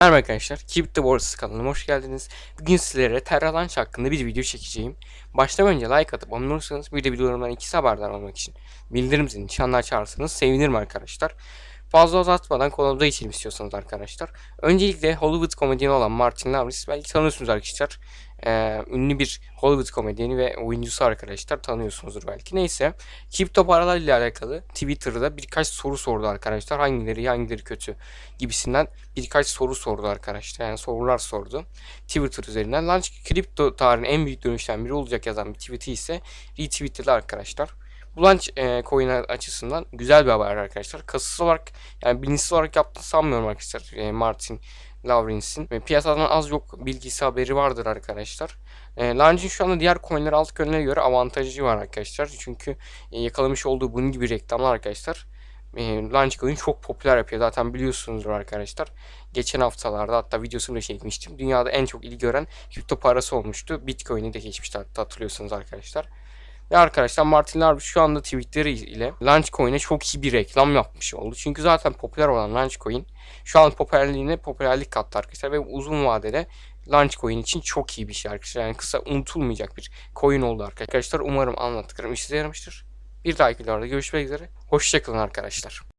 Merhaba arkadaşlar, Keep the kanalıma hoş geldiniz. Bugün sizlere Terra Launch hakkında bir video çekeceğim. Başlamadan önce like atıp abone olursanız bir de videolarımdan ikisi haberdar olmak için bildirim zilini çanını açarsanız sevinirim arkadaşlar. Fazla uzatmadan konumuza geçelim istiyorsanız arkadaşlar. Öncelikle Hollywood komedyeni olan Martin Lawrence belki tanıyorsunuz arkadaşlar. Ee, ünlü bir Hollywood komedyeni ve oyuncusu arkadaşlar tanıyorsunuzdur belki. Neyse kripto paralar ile alakalı Twitter'da birkaç soru sordu arkadaşlar. Hangileri iyi, hangileri kötü gibisinden birkaç soru sordu arkadaşlar. Yani sorular sordu. Twitter üzerinden. Launch kripto tarihinin en büyük dönüşten biri olacak yazan bir tweet'i ise retweetledi arkadaşlar. Bu launch e, coin açısından güzel bir haber arkadaşlar. Kasıtsız olarak yani bilinçsiz olarak yaptığını sanmıyorum arkadaşlar e, Martin Lawrence'in. Ve piyasadan az yok bilgisi haberi vardır arkadaşlar. E, Launch'in şu anda diğer coinler alt coinlere göre avantajı var arkadaşlar. Çünkü e, yakalamış olduğu bunun gibi reklamlar arkadaşlar. E, Launch coin çok popüler yapıyor. Zaten biliyorsunuzdur arkadaşlar. Geçen haftalarda hatta videosunu da çekmiştim. Dünyada en çok ilgi gören kripto parası olmuştu. Bitcoin'i de geçmişti hatta hatırlıyorsunuz arkadaşlar. Ve arkadaşlar Martin Lawrence şu anda tweetleri ile Launchcoin'e çok iyi bir reklam yapmış oldu. Çünkü zaten popüler olan Launchcoin şu an popülerliğine popülerlik kattı arkadaşlar. Ve uzun vadede Launchcoin için çok iyi bir şey arkadaşlar. Yani kısa unutulmayacak bir coin oldu arkadaşlar. Umarım anlattıklarım işinize yaramıştır. Bir dahaki videoda görüşmek üzere. Hoşçakalın arkadaşlar.